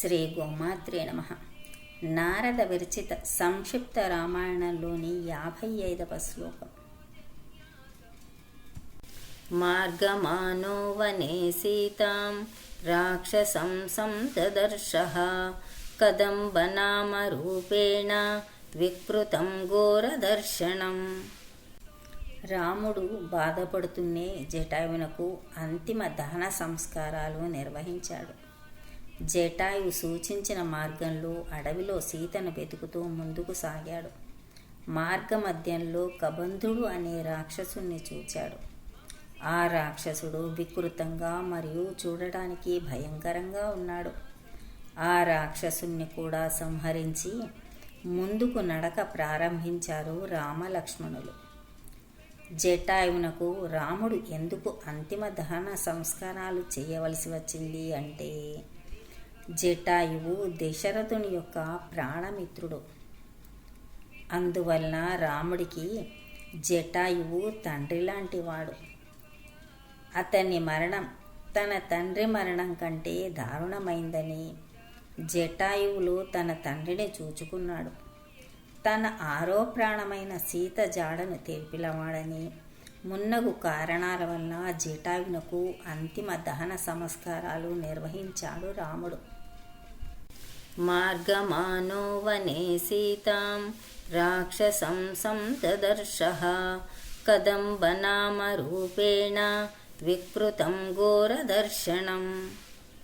శ్రీ గోమాత్రే నమ. నారద విరచిత సంక్షిప్త రామాయణంలోని యాభై ఐదవ శ్లోకం. మార్గమానో వనే సీతాం రాక్షసం సందదర్శ కదంబనామరూపేణ వికృతం ఘోరదర్శనం. రాముడు బాధపడుతూనే జటాయువునకు అంతిమ దహన సంస్కారాలు నిర్వహించాడు. జటాయు సూచించిన మార్గంలో అడవిలో సీతను వెతుకుతూ ముందుకు సాగాడు. మార్గమధ్యంలో కబంధుడు అనే రాక్షసుణ్ణి చూచాడు. ఆ రాక్షసుడు వికృతంగా మరియు చూడడానికి భయంకరంగా ఉన్నాడు. ఆ రాక్షసుణ్ణి కూడా సంహరించి ముందుకు నడక ప్రారంభించారు రామలక్ష్మణులు. జటాయువునకు రాముడు ఎందుకు అంతిమ దహన సంస్కారాలు చేయవలసి వచ్చింది అంటే జటాయువు దశరథుని యొక్క ప్రాణమిత్రుడు. అందువలన రాముడికి జటాయువు తండ్రి లాంటివాడు అతని మరణం తన తండ్రి మరణం కంటే దారుణమైందని జటాయువులు తన తండ్రిని చూచుకున్నాడు. తన ఆరో ప్రాణమైన సీత జాడను తెలిపిలవాడని మున్నగు కారణాల వలన జటాయునకు అంతిమ దహన సంస్కారాలు నిర్వహించాడు రాముడు. మార్గమానో వనే సీతాం రాక్షసం సందదర్శ కదంబనామరూపేణ వికృతం ఘోరదర్శనం.